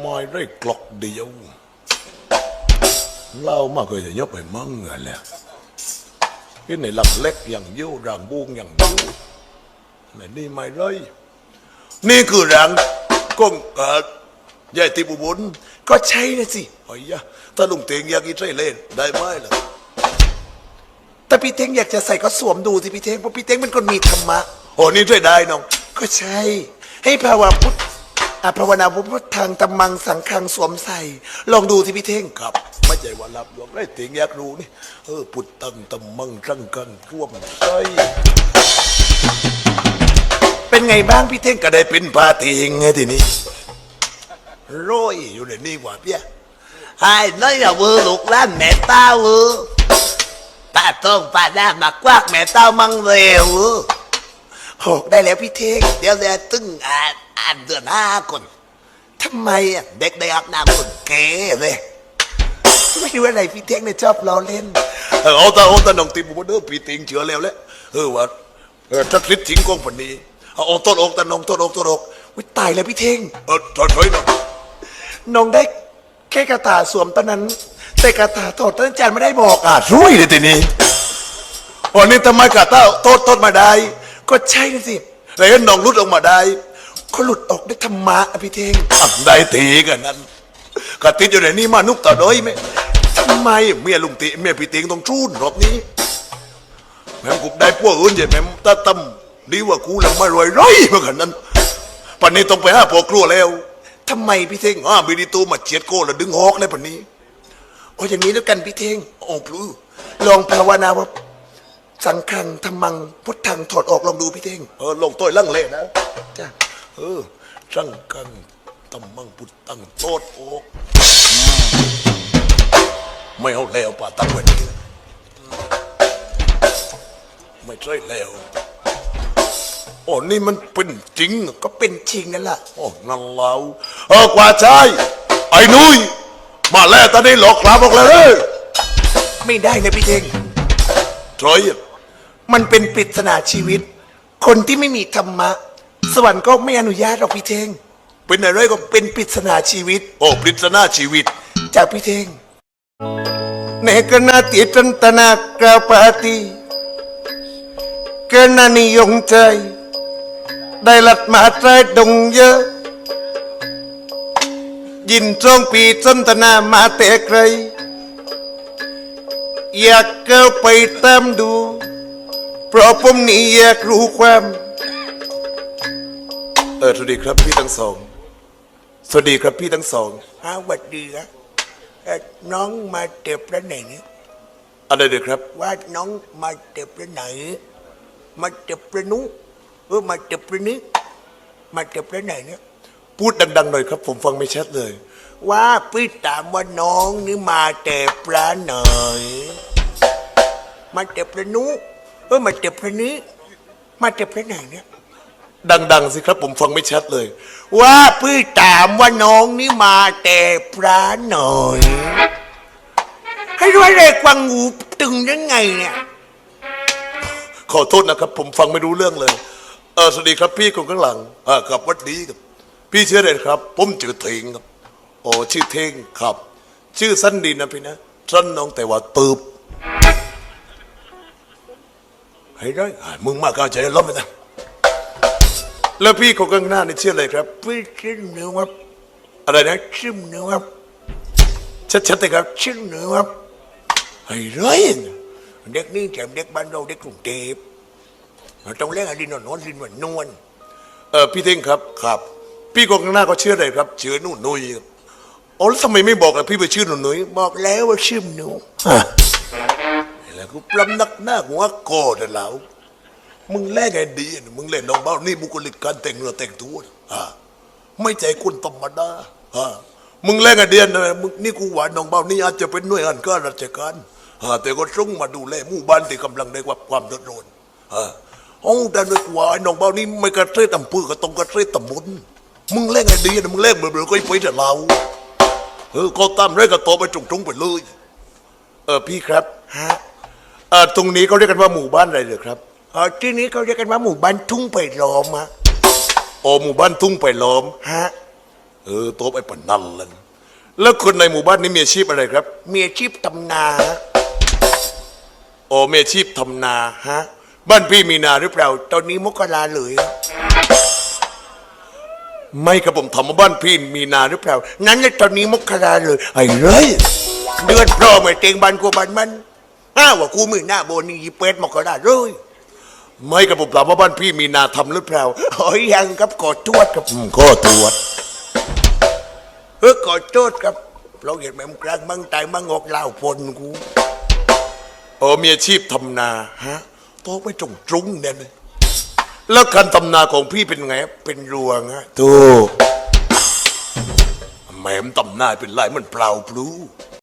ไม่ได้กลอกเดียวเล่ามาเคยจะยกไปมั่งเงินแล้วที่ในหลังเล็กอย่างยิ้วรังบุงอย่างยิ้วไหนนี่ไม่เลย นี่คือรังก้งเกิดใหญ่ติบุบุญก็ใช่นะสิโอ้ยะถ้าลุงเตงอยากกินไส้เล่นได้ไหมล่ะแต่พี่เท้งอยากจะใส่ก็สวมดูสิพี่เท้งเพราะพี่เท้งเป็นคนมีธรรมะโอ้นี่ช่วยได้น้อง ก็ใช่ ให้ภาวะพุทธ อภาวนาพุทธทางตมังสังคังสวมใส่ ลองดูสิพี่เท้งครับ ไม่ใช่ว่ารับรองได้เตงอยากรู้นี่เออพุทธังตมมังรังกันร่วมไส้เป็นไงบ้างพี่เท้งก็ได้เป็นพาเตงไงทีนี้โร้อยอยู่ในนี่กว่าเพี้ย hai nói là vừa luộc lá mẹ tao vừa ta tôm ta ra mà quát mẹ tao măng về vừa โหได้แล้วพี่เทกเดี๋ยวจะตึ้ง đeo ra tưng à à đường ha còn ทำไมอะ đếch đây học nam còn kế về ไม่รู้อะไรพี่เท้งเนี่ยชอบล้อเล่นเออเอาต่เอาแต่น้องติบุบุญเออปีเตงเชื่อแล้วแหละเออว่าเออจักริดทิ้งกองฝันนี้เอาเอต้นอกแต่น้องต้นอกต้นอกวิตายแล้วพี่เทงเออถอยถอยน้องน้องได้แค่กระตาสวมตอนนั้น แต่กระตาถอดตอนอาจารย์ไม่ได้บอกอะรุ่ยเลยทีนี้วันนี้ทำไมกระเต้าโทษโทษมาได้ ก็ใช่สิแล้วน้องรุดออกมาได้เขาหลุดออกได้ธรรมะอะพี่เทงได้ตีกันนั้นกะติดอยู่ในนี้มานุกต่อด้อยไหมทำไมเมียลุงติเมียพี่ติงต้องชูนรอบนี้แม่งกูได้พวกอื่นใช่ไหมตาตั้มดีกว่ากูแล้วมารวยร้อยเหมือนกันนั้นปันนี้ต้องไปห้าพวกครัวแล้วทำไมพี่เท้งอ่าบิดีตูมาเจียดโก้แล้วดึงหอกเลยปันนี้โอ้อย่างนี้แล้วกันพี่เท้งโอ้พลูลองภาวนาว่า สังขังธรรมังพุทธังถอดออกลองดูพี่เท้งเออลงต้อยลังเลนะจ้ะเออช่างกันตำมังพุทตังโตดโอกไม่เอาแล้วป่าตั้งไว้นี้ไม่ใช่แล้วโอ้นี่มันเป็นจริงเหรอก็เป็นจริงนั่นแหละโอ้นั่นเราเออกว่าใช่ไอ้นุ้ยมาแล้วตอนนี้หลอกคลาบอกเลยเอ้ยไม่ได้นะพี่เท้งถอย มันเป็นปริศนาชีวิต คนที่ไม่มีธรรมะ สวรรค์ก็ไม่อนุญาตหรอกพี่เท้งเป็นอะไรก็เป็นปริศนาชีวิต โอ้ปริศนาชีวิต จากพี่เท้งเนกนาติจันตนากาปาติเกนานิยงใจ ได้หลัดมาใจดงเยอะ ยินตรงปีจนตนามาแต่ไกลอยากเก้าไปตามดู เพราะผมนี่อยากรู้ความ เออสวัสดีครับพี่ทั้งสอง สวัสดีครับพี่ทั้งสองฮะหวัดดีครับเอ่อน้องมาเจ็บแล้วไหนเนี่ยอะไรเด็กครับ ว่าน้องมาเจ็บแล้วไหน มาเจ็บแล้วนุเออมาเจ็บแล้วนี้ มาเจ็บแล้วไหนเนี่ย พูดดังๆหน่อยครับ ผมฟังไม่ชัดเลย ว่าพี่ถามว่าน้องนี่มาแต่ปลาไหน มาแต่ปลานุ เออมาแต่ปลานี้ มาแต่ปลาไหนเนี่ย ดัง ๆ สิครับ ผมฟังไม่ชัดเลย ว่าพี่ถามว่าน้องนี่มาแต่ปลาหน่อย ให้ด้วยเลยกวังหูตึงยังไงเนี่ย ขอโทษนะครับ ผมฟังไม่รู้เรื่องเลย เออสวัสดีครับพี่คนข้างหลังอ่าครับวัดดีครับ พี่ชื่ออะไรครับ ผมชื่อเทงครับ โอ้ชื่อเทงครับ ชื่อสั้นดีนะพี่นะสั้นน้องแต่ว่าตืบ เฮ้ยได้อ่ามึงมากเข้าใจล้มไปนะแล้วพี่คนข้างหน้านี่ชื่ออะไรครับพี่ชื่อเนื้อวับอะไรนะชื่อเนื้อวับชัดๆเลยครับชื่อเนื้อวับเฮ้ยเร้ยเด็กนี่แถมเด็กบ้านเราเด็กกรุงเทพเราต้องเล่นอะไรนอนนอนรินวันนวลเออพี่เท่งครับครับ พี่คนข้างหน้าก็ชื่ออะไรครับชื่อหนุ่นุยครับอ๋อแล้วทำไมไม่บอกล่ะพี่ไปชื่อหนุ่นุยบอกแล้วว่าชื่อหนูแล้ว กูปลำนักหน้าหัวโกรธแล้วมึงแล่ไงดีนะมึงเล่นน้องเบ้านี่บุคลิกการแต่งเนื้อแต่งตัวนะอ่าไม่ใจคนธรรมดาอ่ามึงแล่ไงเดียนนะมึงนี่กูหวานน้องเบ้านี่อาจจะเป็นหน่วยงานการาชการอ่าแต่ก็ส่งมาดูแลหมู่บ้านที่กำลังได้รับความเดือดร้อนอ่าโอ้แต่นึกว่าไอ้น้องเบ้านี่ไม่กระเทยตำปือก็ต้องกระเทยตำบลมึงแล่ไงดีนะมึงแล่เบื่อๆก็ไปแต่เราเออก็ตามเรื่องก็โตไปตรงๆไปเลยเออพี่ครับฮะ เออตรงนี้เขาเรียกกันว่าหมู่บ้านอะไรเหรอครับเออที่นี้เขาเรียกกันว่าหมู่บ้านทุ่งไผ่ล้อมอะโอหมู่บ้านทุ่งไปล้อมฮะเเออโต๊ะไอ้ปนนั่นแล้วนะแล้วคนในหมู่บ้านนี้มีอาชีพอะไรครับ มีอาชีพทำนาโอ้มีอาชีพทำนาฮะบ้านพี่มีนาหรือเปล่า ตอนนี้มกราเลยไม่ครับผมถามว่าบ้านพี่มีนาหรือเปล่า นั้นเลยตอนนี้มกราเลยไอ้เลยเดือนพร้อมไอ้เต็งบันกูบันมัน อ้าวว่ากูมือหน้าโบนี่ยีเป็ดมกราเลยไม่ครับผมถามว่าบ้านพี่มีนาทำหรือเปล่าโอ้ยยังครับขอโทษครับอืมก็ตรวจเออขอโทษครับเราเห็นแม่มกลางมั่งตายมั่งออกเหล่าพนกูโอ้มีอาชีพทำนาฮะโต๊ะไม่ตรงตรุงเนี่ยนะแล้วการทำนาของพี่เป็นไงครับเป็นรวงฮะถูกแหมมตำนาเป็นไรมันเปล่าพลู